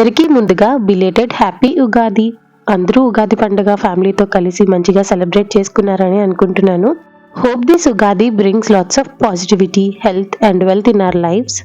అందరికీ ముందుగా belated happy Ugadi. అందరూ ఉగాది పండుగ ఫ్యామిలీతో కలిసి మంచిగా సెలబ్రేట్ చేసుకున్నారని అనుకుంటున్నాను. Hope this Ugadi brings lots of positivity health and wealth in our lives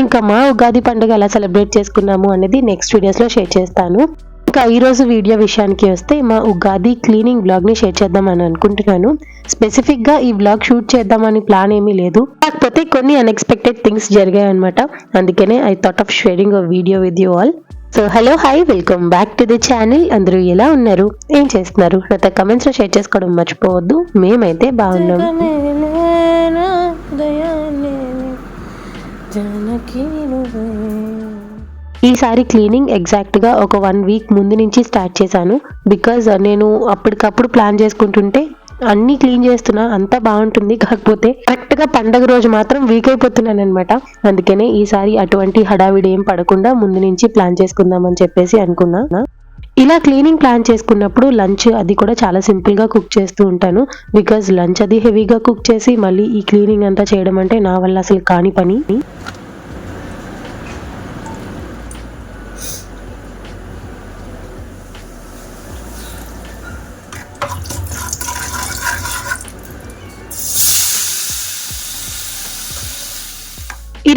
ఇంకా మా ఉగాది పండుగ ఎలా సెలబ్రేట్ చేసుకున్నాము అనేది నెక్స్ట్ వీడియోస్లో షేర్ చేస్తాను. ఇంకా ఈ రోజు వీడియో విషయానికి వస్తే మా ఉగాది క్లీనింగ్ బ్లాగ్ని షేర్ చేద్దామని అనుకుంటున్నాను. స్పెసిఫిక్గా ఈ బ్లాగ్ షూట్ చేద్దామని ప్లాన్ ఏమీ లేదు. కాకపోతే కొన్ని అన్ఎక్స్పెక్టెడ్ థింగ్స్ జరిగాయి అనమాట అందుకనే I thought of sharing a video with you all so hello hi welcome back to the channel అందరూ ఎలా ఉన్నారు? ఏం చేస్తున్నారు? నాతో కమెంట్స్లో షేర్ చేసుకోవడం మర్చిపోవద్దు. మేమైతే బాగున్నాం. ఈసారి క్లీనింగ్ ఎగ్జాక్ట్గా ఒక వన్ వీక్ ముందు నుంచి స్టార్ట్ చేశాను. బికాజ్ నేను అప్పటికప్పుడు ప్లాన్ చేసుకుంటుంటే అన్ని క్లీన్ చేస్తున్నా అంతా బాగుంటుంది. కాకపోతే కరెక్ట్గా పండగ రోజు మాత్రం వీక్ అయిపోతున్నాను అనమాట అందుకనే ఈసారి అటువంటి హడావిడి ఏం పడకుండా ముందు నుంచి ప్లాన్ చేసుకుందామని చెప్పేసి అనుకున్నా. ఇలా క్లీనింగ్ ప్లాన్ చేసుకున్నప్పుడు లంచ్ అది కూడా చాలా సింపుల్గా కుక్ చేస్తూ ఉంటాను. బికాజ్ లంచ్ అది హెవీగా కుక్ చేసి మళ్ళీ ఈ క్లీనింగ్ అంతా చేయడం అంటే నా వల్ల అసలు కాని పని.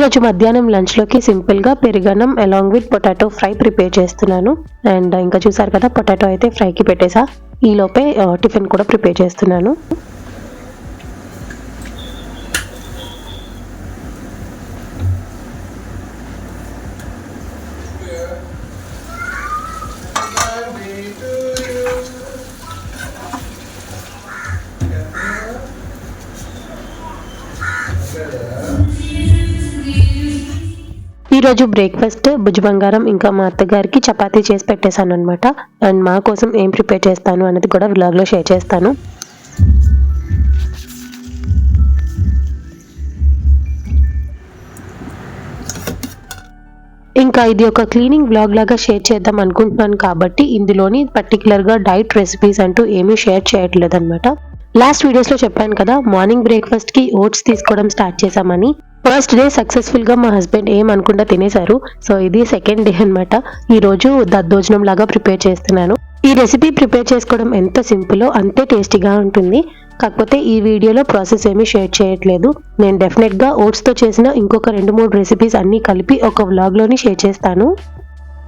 ఈరోజు మధ్యాహ్నం లంచ్లోకి సింపుల్గా పెరుగన్నం along with potato fry prepare చేస్తున్నాను. అండ్ ఇంకా చూసారు కదా పొటాటో అయితే ఫ్రైకి పెట్టేసా. ఈ లోపే టిఫిన్ కూడా ప్రిపేర్ చేస్తున్నాను. ఈరోజు బ్రేక్ఫాస్ట్ భుజ బంగారం ఇంకా మా అత్తగారికి చపాతీ చేసి పెట్టేశాను అనమాట అండ్ మా కోసం ఏం ప్రిపేర్ చేస్తాను అనేది కూడా వ్లాగ్లో షేర్ చేస్తాను. ఇంకా ఇది ఒక క్లీనింగ్ బ్లాగ్ లాగా షేర్ చేద్దాం అనుకుంటున్నాను కాబట్టి ఇందులోని పర్టికులర్గా డైట్ రెసిపీస్ అంటూ ఏమీ షేర్ చేయట్లేదు అనమాట లాస్ట్ వీడియోస్లో చెప్పాను కదా మార్నింగ్ బ్రేక్ఫాస్ట్కి ఓట్స్ తీసుకోవడం స్టార్ట్ చేశామని. ఫస్ట్ డే సక్సెస్ఫుల్గా మా హస్బెండ్ ఏం అనుకుంటా తినేశారు. సో ఇది సెకండ్ డే అన్నమాట. ఈరోజు దద్దోజనం లాగా ప్రిపేర్ చేస్తున్నాను. ఈ రెసిపీ ప్రిపేర్ చేసుకోవడం ఎంత సింపులో అంతే టేస్టీగా ఉంటుంది. కాకపోతే ఈ వీడియోలో ప్రాసెస్ ఏమీ షేర్ చేయట్లేదు. నేను డెఫినెట్గా చేసిన ఇంకొక రెండు మూడు రెసిపీస్ అన్నీ కలిపి ఒక వ్లాగ్లోని షేర్ చేస్తాను.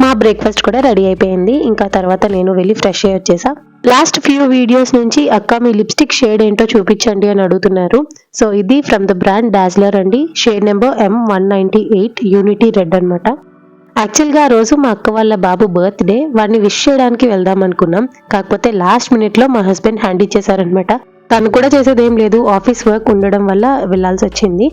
మా బ్రేక్ఫాస్ట్ కూడా రెడీ అయిపోయింది. ఇంకా తర్వాత నేను వెళ్ళి ఫ్రెష్ అయ్యి వచ్చేసా లాస్ట్ ఫ్యూ వీడియోస్ నుంచి అక్క మీ లిప్స్టిక్ షేడ్ ఏంటో చూపించండి అని అడుగుతున్నారు. సో ఇది ఫ్రమ్ ద బ్రాండ్ డాజ్లర్ అండి. Shade number M one ninety eight unity red అనమాట యాక్చువల్గా ఆ రోజు మా అక్క వాళ్ళ బాబు బర్త్డే వాడిని విష్ చేయడానికి వెళ్దాం అనుకున్నాం. కాకపోతే లాస్ట్ మినిట్లో మా హస్బెండ్ హ్యాండ్ ఇచ్చేసారనమాట తను కూడా చేసేది ఏం లేదు. ఆఫీస్ వర్క్ ఉండడం వల్ల వెళ్ళాల్సి వచ్చింది.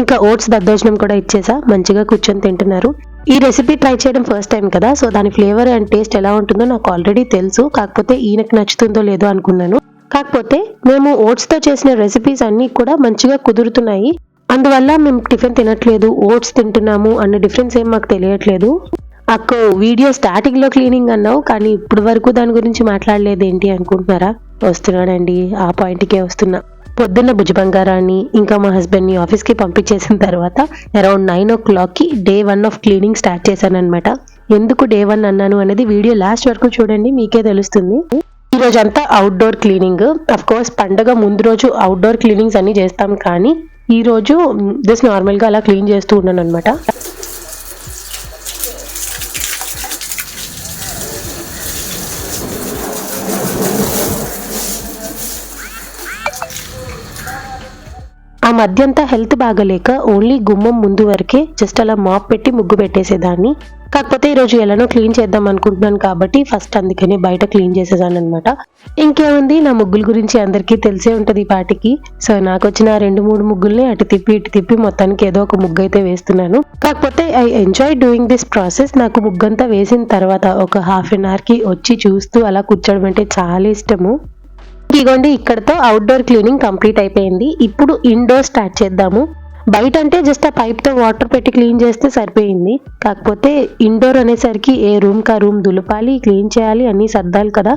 ఇంకా ఓట్స్ దద్దోజనం కూడా ఇచ్చేసా. మంచిగా కూర్చొని తింటున్నారు. ఈ రెసిపీ ట్రై చేయడం ఫస్ట్ టైం కదా సో దాని ఫ్లేవర్ అండ్ టేస్ట్ ఎలా ఉంటుందో నాకు ఆల్రెడీ తెలుసు. కాకపోతే ఈయనకు నచ్చుతుందో లేదో అనుకున్నాను. కాకపోతే మేము ఓట్స్తో చేసిన రెసిపీస్ అన్నీ కూడా మంచిగా కుదురుతున్నాయి. అందువల్ల మేము టిఫిన్ తినట్లేదు ఓట్స్ తింటున్నాము అన్న డిఫరెన్స్ ఏం మాకు తెలియట్లేదు. అక్కో వీడియో స్టార్టింగ్లో క్లీనింగ్ అన్నావు కానీ ఇప్పుడు వరకు దాని గురించి మాట్లాడలేదు ఏంటి అనుకుంటున్నారా? వస్తున్నాడండి ఆ పాయింట్కే వస్తున్నా. పొద్దున్న భుజబంగారాన్ని ఇంకా మా హస్బెండ్ని ఆఫీస్కి పంపించేసిన తర్వాత అరౌండ్ నైన్ ఓ క్లాక్కి day one of cleaning start చేశాను అనమాట ఎందుకు డే వన్ అన్నాను అనేది వీడియో లాస్ట్ వరకు చూడండి మీకే తెలుస్తుంది. ఈ రోజంతా అంతా అవుట్డోర్ క్లీనింగ్ అఫ్ కోర్స్ పండగ ముందు రోజు అవుట్డోర్ క్లీనింగ్స్ అన్ని చేస్తాం కానీ ఈ రోజు జస్ట్ నార్మల్గా అలా క్లీన్ చేస్తూ ఉన్నాను అనమాట ఆ మధ్యంతా హెల్త్ బాగలేక ఓన్లీ గుమ్మం ముందు వరకే జస్ట్ అలా మాప్ పెట్టి ముగ్గు పెట్టేసేదాన్ని. కాకపోతే ఈరోజు ఎలానో క్లీన్ చేద్దాం అనుకుంటున్నాను కాబట్టి ఫస్ట్ అందుకనే బయట క్లీన్ చేసేసాను అనమాట ఇంకేముంది? నా ముగ్గుల గురించి అందరికీ తెలిసే ఉంటుంది ఈ పాటికి. సో నాకు వచ్చిన రెండు మూడు ముగ్గుల్ని అటు తిప్పి ఇటు తిప్పి మొత్తానికి ఏదో ఒక ముగ్గు అయితే వేస్తున్నాను. కాకపోతే I enjoy doing this process. నాకు ముగ్గంతా వేసిన తర్వాత ఒక హాఫ్ అన్ అవర్కి వచ్చి చూస్తూ అలా కూర్చోవడం అంటే చాలా ఇష్టము. ఇదిగోండి ఇక్కడతో అవుట్డోర్ క్లీనింగ్ కంప్లీట్ అయిపోయింది. ఇప్పుడు ఇండోర్ స్టార్ట్ చేద్దాము. బయట అంటే జస్ట్ ఆ పైప్తో వాటర్ పెట్టి క్లీన్ చేస్తే సరిపోయింది. కాకపోతే ఇండోర్ అనేసరికి ఏ రూమ్ కా రూమ్ దులపాలి క్లీన్ చేయాలి అన్నీ సర్దాలి కదా.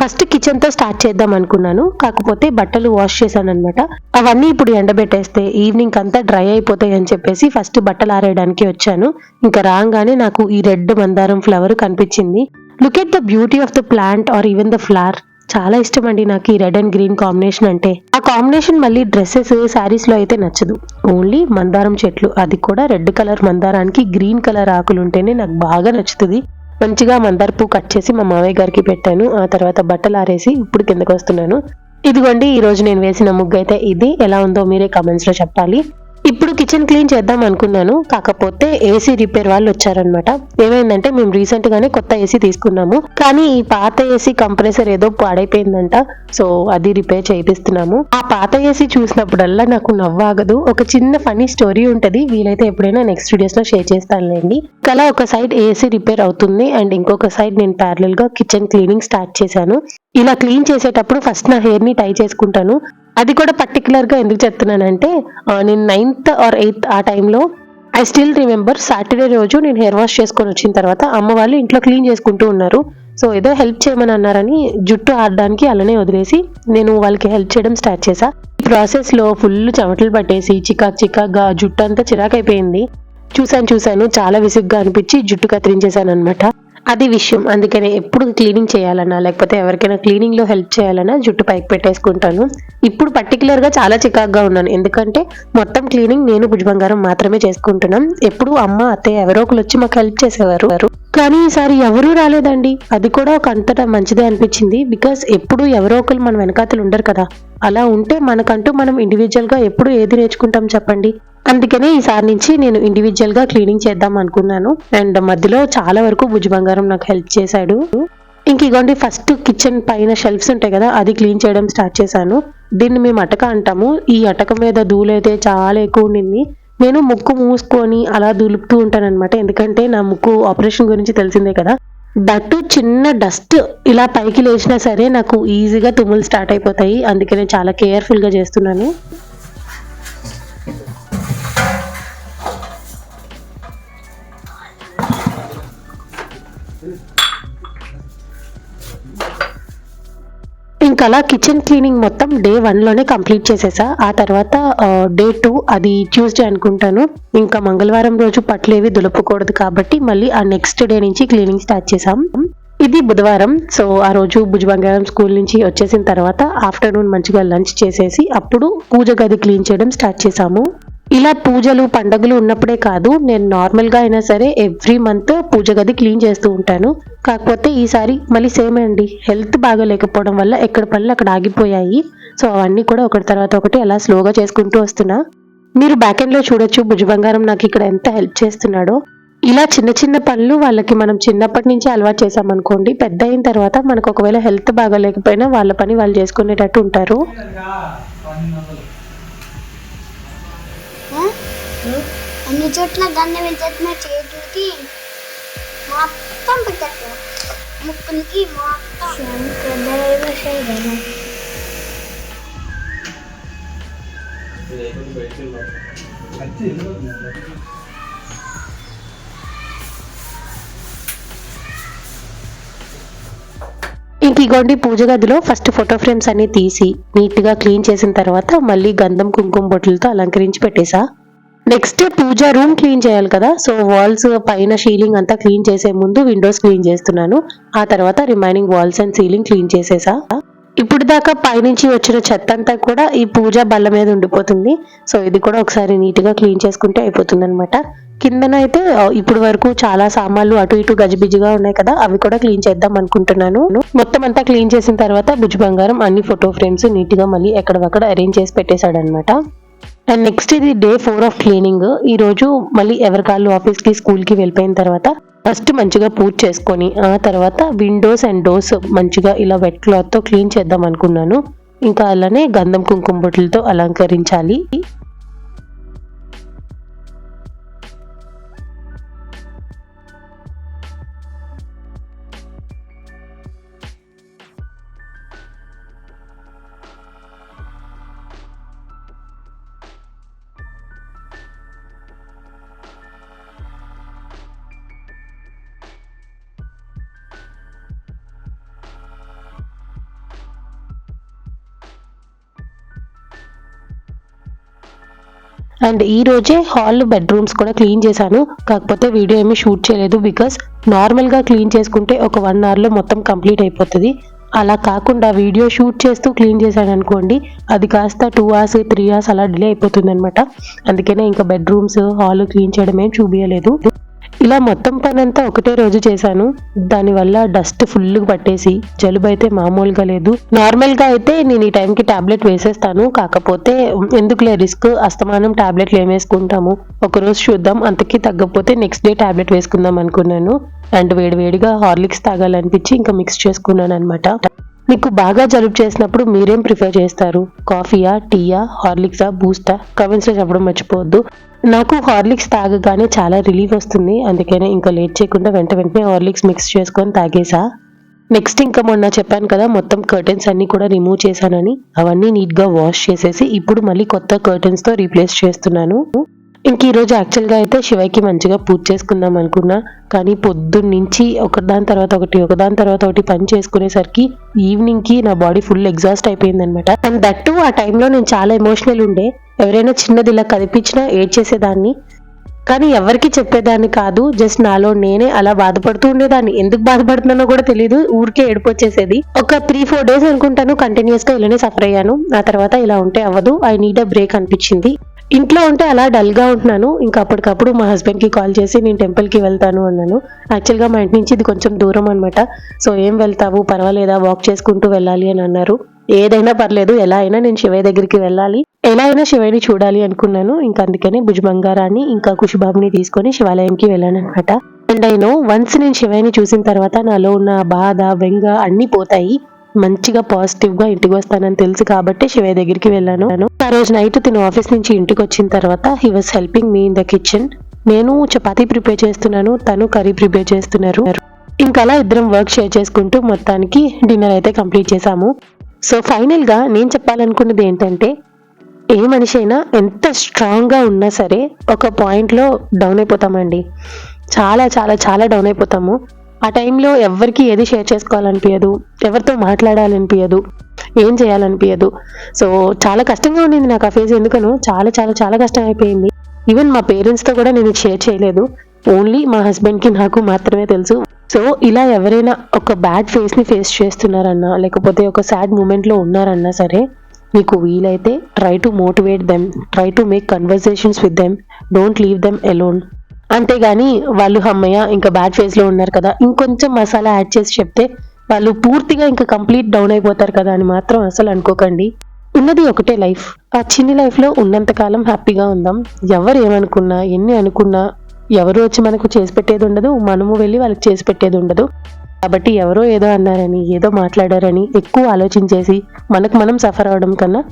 ఫస్ట్ కిచెన్తో స్టార్ట్ చేద్దాం అనుకున్నాను. కాకపోతే బట్టలు వాష్ చేశాను అనమాట అవన్నీ ఇప్పుడు ఎండబెట్టేస్తే ఈవినింగ్ అంతా డ్రై అయిపోతాయి అని చెప్పేసి ఫస్ట్ బట్టలు ఆరేయడానికి వచ్చాను. ఇంకా రాగానే నాకు ఈ రెడ్ మందారం ఫ్లవర్ కనిపించింది. Look at the beauty of the plant or even the flower చాలా ఇష్టం అండి నాకు ఈ రెడ్ అండ్ గ్రీన్ కాంబినేషన్ అంటే. ఆ కాంబినేషన్ మళ్ళీ డ్రెస్సెస్ శారీస్లో అయితే నచ్చదు. ఓన్లీ మందారం చెట్లు. అది కూడా రెడ్ కలర్ మందారానికి గ్రీన్ కలర్ ఆకులు ఉంటేనే నాకు బాగా నచ్చుతుంది. మంచిగా మందార పువ్వు కట్ చేసి మా మామయ్య గారికి పెట్టాను. ఆ తర్వాత బట్టలు ఆరేసి ఇప్పుడు కిందకు వస్తున్నాను. ఇదిగోండి ఈ రోజు నేను వేసిన ముగ్గు అయితే ఇది. ఎలా ఉందో మీరే కమెంట్స్లో చెప్పాలి. ఇప్పుడు కిచెన్ క్లీన్ చేద్దాం అనుకున్నాను. కాకపోతే ఏసీ రిపేర్ వాళ్ళు వచ్చారనమాట ఏమైందంటే మేము రీసెంట్ గానే కొత్త ఏసీ తీసుకున్నాము. కానీ ఈ పాత ఏసీ కంప్రెసర్ ఏదో పాడైపోయిందంట. సో అది రిపేర్ చేయిస్తున్నాము ఆ పాత ఏసీ చూసినప్పుడల్లా నాకు నవ్వాగదు. ఒక చిన్న ఫనీ స్టోరీ ఉంటది. వీలైతే ఎప్పుడైనా నెక్స్ట్ వీడియోస్లో షేర్ చేస్తానులేండి. కలా ఒక సైడ్ ఏసీ రిపేర్ అవుతుంది. అండ్ ఇంకొక సైడ్ నేను ప్యారల్గా కిచెన్ క్లీనింగ్ స్టార్ట్ చేశాను. ఇలా క్లీన్ చేసేటప్పుడు ఫస్ట్ నా హెయిర్ని టై చేసుకుంటాను. అది కూడా పర్టికులర్గా ఎందుకు చెప్తున్నానంటే నేను నైన్త్ ఆర్ ఎయిత్ ఆ టైంలో ఐ స్టిల్ రిమెంబర్ సాటర్డే రోజు నేను హెయిర్ వాష్ చేసుకొని వచ్చిన తర్వాత అమ్మ వాళ్ళు ఇంట్లో క్లీన్ చేసుకుంటూ ఉన్నారు. సో ఏదో హెల్ప్ చేయమని అన్నారని జుట్టు ఆడడానికి అలానే వదిలేసి నేను వాళ్ళకి హెల్ప్ చేయడం స్టార్ట్ చేశా. ఈ ప్రాసెస్లో ఫుల్ చెమటలు పట్టేసి చికాక్ చికాక్గా జుట్టు అంతా చిరాకైపోయింది. చూశాను చూశాను చాలా విసుగ్గా అనిపించి జుట్టు కత్తిరించేశాను అనమాట అది విషయం. అందుకనే ఎప్పుడు క్లీనింగ్ చేయాలన్నా లేకపోతే ఎవరికైనా క్లీనింగ్లో హెల్ప్ చేయాలన్నా జుట్టు పైకి పెట్టేసుకుంటాను. ఇప్పుడు పర్టికులర్గా చాలా చికాగ్గా ఉన్నాను. ఎందుకంటే మొత్తం క్లీనింగ్ నేను భుజబంగారం మాత్రమే చేసుకుంటున్నాం. ఎప్పుడు అమ్మ అత్తయ్య ఎవరో ఒకరు వచ్చి మాకు హెల్ప్ చేసేవారు. కానీ ఈసారి ఎవరూ రాలేదండి. అది కూడా ఒక అంతటా మంచిదే అనిపించింది. బికాస్ ఎప్పుడు ఎవరో ఒకరు మన వెనకాతలు ఉండరు కదా. అలా ఉంటే మనకంటూ మనం ఇండివిజువల్గా ఎప్పుడు ఏది నేర్చుకుంటాం చెప్పండి? అందుకనే ఈసారి నుంచి నేను ఇండివిజువల్గా క్లీనింగ్ చేద్దాం అనుకున్నాను. అండ్ మధ్యలో చాలా వరకు భుజ బంగారం నాకు హెల్ప్ చేశాడు. ఇంక ఇగోండి ఫస్ట్ కిచెన్ పైన షెల్ఫ్స్ ఉంటాయి కదా అది క్లీన్ చేయడం స్టార్ట్ చేశాను. దీన్ని మేము అటక అంటాము. ఈ అటక మీద ధూళైతే చాలా ఎక్కువ ఉండింది. నేను ముక్కు మూసుకొని అలా దులుపుతూ ఉంటాను అనమాట ఎందుకంటే నా ముక్కు ఆపరేషన్ గురించి తెలిసిందే కదా. దట్టు చిన్న డస్ట్ ఇలా పైకి లేచినా సరే నాకు ఈజీగా తుమ్ములు స్టార్ట్ అయిపోతాయి. అందుకనే చాలా కేర్ఫుల్గా చేస్తున్నాను. ఇంకా అలా కిచెన్ క్లీనింగ్ మొత్తం డే వన్లోనే కంప్లీట్ చేసేసా. ఆ తర్వాత డే టూ అది ట్యూస్డే అనుకుంటాను. ఇంకా మంగళవారం రోజు పట్లేవి దులుపుకూడదు కాబట్టి మళ్ళీ ఆ నెక్స్ట్ డే నుంచి క్లీనింగ్ స్టార్ట్ చేసాం ఇది బుధవారం సో ఆ రోజు భుజబంగారం స్కూల్ నుంచి వచ్చేసిన తర్వాత ఆఫ్టర్నూన్ మంచిగా లంచ్ చేసేసి అప్పుడు పూజ గది క్లీన్ చేయడం స్టార్ట్ చేసాము ఇలా పూజలు పండగలు ఉన్నప్పుడే కాదు నేను నార్మల్గా అయినా సరే ఎవ్రీ మంత్ పూజ గది క్లీన్ చేస్తూ ఉంటాను. కాకపోతే ఈసారి మళ్ళీ సేమ్ అండి. హెల్త్ బాగా లేకపోవడం వల్ల ఎక్కడ పనులు అక్కడ ఆగిపోయాయి. సో అవన్నీ కూడా ఒకటి తర్వాత ఒకటి అలా స్లోగా చేసుకుంటూ వస్తున్నా. మీరు బ్యాక్ ఎండ్లో చూడొచ్చు భుజ బంగారం నాకు ఇక్కడ ఎంత హెల్ప్ చేస్తున్నాడో. ఇలా చిన్న చిన్న పనులు వాళ్ళకి మనం చిన్నప్పటి నుంచి అలవాటు చేసామనుకోండి పెద్ద అయిన తర్వాత మనకు ఒకవేళ హెల్త్ బాగా లేకపోయినా వాళ్ళ పని వాళ్ళు చేసుకునేటట్టు ఉంటారు. అన్ని చోట్ల గంధం వెళ్తున్నా చేతులకి మొత్తం పెట్టారు ముక్కులకి మొత్తం. శంకరదేవ శరణ ఇంక ఇగోండి పూజ గదిలో ఫస్ట్ ఫోటో ఫ్రేమ్స్ అన్ని తీసి నీట్గా క్లీన్ చేసిన తర్వాత మళ్ళీ గంధం కుంకుమ బొట్లతో అలంకరించి పెట్టేశా నెక్స్ట్ పూజ రూమ్ క్లీన్ చేయాలి కదా. సో వాల్స్ పైన సీలింగ్ అంతా క్లీన్ చేసే ముందు విండోస్ క్లీన్ చేస్తున్నాను. ఆ తర్వాత remaining walls and ceiling clean చేసేసా. ఇప్పుడు దాకా పైనుంచి వచ్చిన చెత్త అంతా కూడా ఈ పూజ బల్ల మీద ఉండిపోతుంది. సో ఇది కూడా ఒకసారి నీట్గా క్లీన్ చేసుకుంటే అయిపోతుంది అనమాట కిందనైతే ఇప్పుడు వరకు చాలా సామాన్లు అటు ఇటు గజిబిజిగా ఉన్నాయి కదా అవి కూడా క్లీన్ చేద్దాం అనుకుంటున్నాను. మొత్తం అంతా క్లీన్ చేసిన తర్వాత భుజ బంగారం అన్ని ఫోటో ఫ్రేమ్స్ నీట్గా మళ్ళీ ఎక్కడవక్కడ అరేంజ్ చేసి పెట్టేశాడనమాట అండ్ నెక్స్ట్ ఇది డే ఫోర్ ఆఫ్ క్లీనింగ్ ఈ రోజు మళ్ళీ ఎవరి కాళ్ళు స్కూల్కి స్కూల్కి వెళ్ళిపోయిన తర్వాత ఫస్ట్ మంచిగా పూజ చేసుకొని ఆ తర్వాత విండోస్ అండ్ డోర్స్ మంచిగా ఇలా వెట్ క్లాత్తో క్లీన్ చేద్దాం అనుకున్నాను. ఇంకా అలానే గంధం కుంకుమ బొట్లతో అలంకరించాలి. అండ్ ఈ రోజే హాల్ బెడ్రూమ్స్ కూడా క్లీన్ చేశాను. కాకపోతే వీడియో ఏమీ షూట్ చేయలేదు బికాస్ నార్మల్గా క్లీన్ చేసుకుంటే ఒక వన్ అవర్లో మొత్తం కంప్లీట్ అయిపోతుంది. అలా కాకుండా వీడియో షూట్ చేస్తూ క్లీన్ చేశాను అనుకోండి అది కాస్త టూ అవర్స్ త్రీ అవర్స్ అలా డిలే అయిపోతుంది అనమాట అందుకనే ఇంకా బెడ్రూమ్స్ హాల్ క్లీన్ చేయడం ఏం చూపించలేదు ఇలా మొత్తం పని అంతా ఒకటే రోజు చేశాను. దానివల్ల డస్ట్ ఫుల్ పట్టేసి జలుబు అయితే మామూలుగా లేదు. నార్మల్గా అయితే నేను ఈ టైంకి టాబ్లెట్ వేసేస్తాను. కాకపోతే ఎందుకులే రిస్క్? అస్తమానం టాబ్లెట్లు ఏం వేసుకుంటాము? ఒక రోజు చూద్దాం. అంతకీ తగ్గకపోతే నెక్స్ట్ డే టాబ్లెట్ వేసుకుందాం అనుకున్నాను. అండ్ వేడివేడిగా హార్లిక్స్ తాగాలనిపించి ఇంకా మిక్స్ చేసుకున్నాను అనమాట మీకు బాగా జలుబు చేసినప్పుడు మీరేం ప్రిఫర్ చేస్తారు? కాఫీయా టీయా హార్లిక్సా బూస్టా? కమెంట్స్లో చెప్పడం మర్చిపోవద్దు. నాకు హార్లిక్స్ తాగగానే చాలా రిలీఫ్ వస్తుంది. అందుకనే ఇంకా లేట్ చేయకుండా వెంట వెంటనే హార్లిక్స్ మిక్స్ చేసుకొని తాగేసా. నెక్స్ట్ ఇంకా మొన్న చెప్పాను కదా మొత్తం కర్టెన్స్ అన్ని కూడా రిమూవ్ చేశానని. అవన్నీ నీట్గా వాష్ చేసేసి ఇప్పుడు మళ్ళీ కొత్త కర్టెన్స్తో రీప్లేస్ చేస్తున్నాను. ఇంక ఈరోజు యాక్చువల్గా అయితే శివకి మంచిగా పూజ చేసుకుందాం అనుకున్నా. కానీ పొద్దున్నుంచి ఒకదాని తర్వాత ఒకటి ఒకదాని తర్వాత ఒకటి పని చేసుకునేసరికి ఈవినింగ్కి నా బాడీ ఫుల్ ఎగ్జాస్ట్ అయిపోయింది అనమాట అండ్ దట్ ఆ టైంలో నేను చాలా ఎమోషనల్ ఉండే. ఎవరైనా చిన్నది ఇలా కనిపించినా ఏడ్ చేసేదాన్ని కానీ ఎవరికి చెప్పేదాన్ని కాదు జస్ట్ నాలో నేనే అలా బాధపడుతూ ఉండేదాన్ని. ఎందుకు బాధపడుతున్నానో కూడా తెలియదు ఊరికే ఏడుపొచ్చేసేది. ఒక త్రీ ఫోర్ డేస్ అనుకుంటాను కంటిన్యూస్గా ఇలానే సఫర్ అయ్యాను. ఆ తర్వాత ఇలా ఉంటే అవ్వదు ఐ నీడ్ అ బ్రేక్ అనిపించింది. ఇంట్లో ఉంటే అలా డల్గా ఉంటున్నాను. ఇంకా అప్పటికప్పుడు మా హస్బెండ్కి కాల్ చేసి నేను టెంపుల్కి వెళ్తాను అన్నాను. యాక్చువల్గా మా ఇంటి నుంచి ఇది కొంచెం దూరం అనమాట సో ఏం వెళ్తావు? పర్వాలేదా? వాక్ చేసుకుంటూ వెళ్ళాలి అని అన్నారు. ఏదైనా పర్లేదు ఎలా అయినా నేను శివయ్య దగ్గరికి వెళ్ళాలి. ఎలా అయినా శివయ్యని చూడాలి అనుకున్నాను. ఇంకా అందుకనే భుజబంగారాన్ని ఇంకా కుషుబాబుని తీసుకొని శివాలయంకి వెళ్ళాను అనమాట అండ్ ఐ వన్స్ నేను శివయ్యని చూసిన తర్వాత నాలో ఉన్న బాధ వెంగ అన్ని పోతాయి. మంచిగా పాజిటివ్గా ఇంటికి వస్తానని తెలుసు కాబట్టి శివయ్య దగ్గరికి వెళ్ళాను. ఆ రోజు నైట్ తిను ఆఫీస్ నుంచి ఇంటికి వచ్చిన తర్వాత he was helping me in the kitchen నేను చపాతీ ప్రిపేర్ చేస్తున్నాను తను కర్రీ ప్రిపేర్ చేస్తున్నారు. ఇంకా అలా ఇద్దరం వర్క్ షేర్ చేసుకుంటూ మొత్తానికి డిన్నర్ అయితే కంప్లీట్ చేసాము సో ఫైనల్గా నేను చెప్పాలనుకున్నది ఏంటంటే ఏ మనిషి అయినా ఎంత స్ట్రాంగ్గా ఉన్నా సరే ఒక పాయింట్లో డౌన్ అయిపోతామండి. చాలా చాలా చాలా డౌన్ అయిపోతాము. ఆ టైంలో ఎవరికి ఏది షేర్ చేసుకోవాలనిపించదు ఎవరితో మాట్లాడాలనిపించదు ఏం చేయాలనిపించదు సో చాలా కష్టంగా ఉండింది నాకు ఆ ఫేజ్ ఎందుకనో చాలా చాలా చాలా కష్టం అయిపోయింది. ఈవెన్ మా పేరెంట్స్తో కూడా నేను షేర్ చేయలేదు. ఓన్లీ మా హస్బెండ్కి నాకు మాత్రమే తెలుసు. సో ఇలా ఎవరైనా ఒక బ్యాడ్ ఫేస్ని ఫేస్ చేస్తున్నారన్నా లేకపోతే ఒక సాడ్ మూమెంట్లో ఉన్నారన్నా సరే మీకు వీలైతే try to motivate them try to make conversations with them don't leave them alone. అంతేగాని వాళ్ళు అమ్మయ్య ఇంకా బ్యాడ్ ఫేస్లో ఉన్నారు కదా ఇంకొంచెం మసాలా యాడ్ చేసి చెప్తే వాళ్ళు పూర్తిగా ఇంకా కంప్లీట్ డౌన్ అయిపోతారు కదా అని మాత్రం అసలు అనుకోకండి. ఉన్నది ఒకటే లైఫ్. ఆ చిన్ని లైఫ్లో ఉన్నంతకాలం హ్యాపీగా ఉందాం. ఎవరు ఏమనుకున్నా ఎన్ని అనుకున్నా ఎవరు వచ్చి మనకు చేసి పెట్టేది ఉండదు మనము వెళ్ళి వాళ్ళకి చేసి పెట్టేది ఉండదు. కాబట్టి ఎవరో ఏదో అన్నారని ఏదో మాట్లాడారని ఎక్కువ ఆలోచించేసి మనకు మనం సఫర్ అవడం కన్నా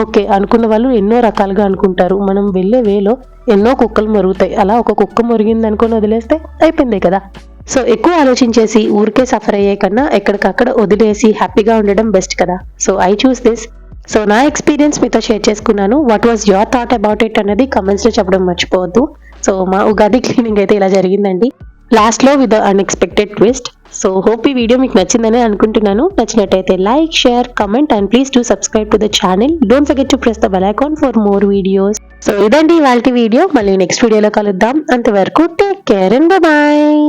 ఓకే అనుకున్న వాళ్ళు ఎన్నో రకాలుగా అనుకుంటారు. మనం వెళ్ళే వేలో ఎన్నో కుక్కలు మరుగుతాయి. అలా ఒక కుక్క మురిగింది అనుకొని వదిలేస్తే అయిపోయింది కదా. సో ఎక్కువ ఆలోచించేసి ఊరికే సఫర్ అయ్యే కన్నా ఎక్కడికక్కడ వదిలేసి హ్యాపీగా ఉండడం బెస్ట్ కదా. So I choose this. So నా ఎక్స్పీరియన్స్ మీతో షేర్ చేసుకున్నాను. What was your thought about it అనేది కమెంట్స్లో చెప్పడం మర్చిపోవద్దు. సో మా ఉగాది క్లీనింగ్ అయితే ఇలా జరిగిందండి. లాస్ట్లో with unexpected twist so hope ఈ వీడియో మీకు నచ్చిందని అనుకుంటున్నాను. నచ్చినట్టయితే like share comment and please to subscribe to the channel don't forget to press the bell icon for more videos so ఇదండి ఇవాళ వీడియో మళ్ళీ నెక్స్ట్ వీడియోలో కలుద్దాం. అంతవరకు టేక్ కేర్ అండ్ బాయ్